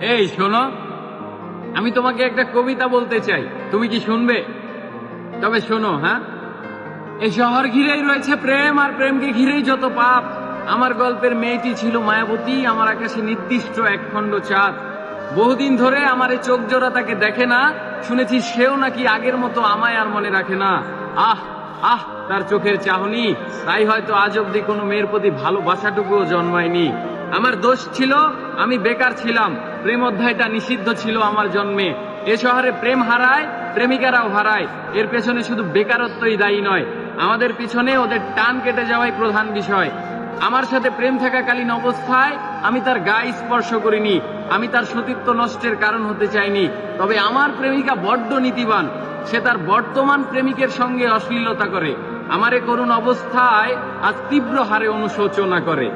এই, শোনো। আমি তোমাকে একটা কবিতা বলতে চাই। তুমি কি শুনবে? তবে শোনো হ্যাঁ? এই শহর ঘিরেই রয়েছে প্রেম, আর প্রেমকে ঘিরেই যত পাপ। আমার গল্পের মেয়েটি ছিল মায়াবতী, আমার আকাশে নির্দিষ্ট এক একখণ্ড চাঁদ। বহুদিন ধরে আমার এই চোখ জোড়া তাকে দেখে না। শুনেছি সেও নাকি আগের মতো আমায় আর মনে রাখে না। আহ আহ, তার চোখের চাহনি। তাই হয়তো আজ অব্দি কোনো মেয়ের প্রতি ভালোবাসাটুকুও জন্মায়নি। আমার দোষ ছিল আমি বেকার ছিলাম। প্রেম অধ্যায়টা নিষিদ্ধ ছিল আমার জন্মে। এ শহরে প্রেম হারায়, প্রেমিকারাও হারায়। এর পেছনে শুধু বেকারত্বই দায়ী নয়, আমাদের পিছনে ওদের টান কেটে যাওয়াই প্রধান বিষয়। আমার সাথে প্রেম থাকাকালীন অবস্থায় আমি তার গায়ে স্পর্শ করিনি। আমি তার সতীত্ব নষ্টের কারণ হতে চাইনি। তবে আমার প্রেমিকা বড্ড নীতিবান। সে তার বর্তমান প্রেমিকের সঙ্গে অশ্লীলতা করে। আমার করুণ অবস্থায় আজ তীব্র হারে অনুশোচনা করে।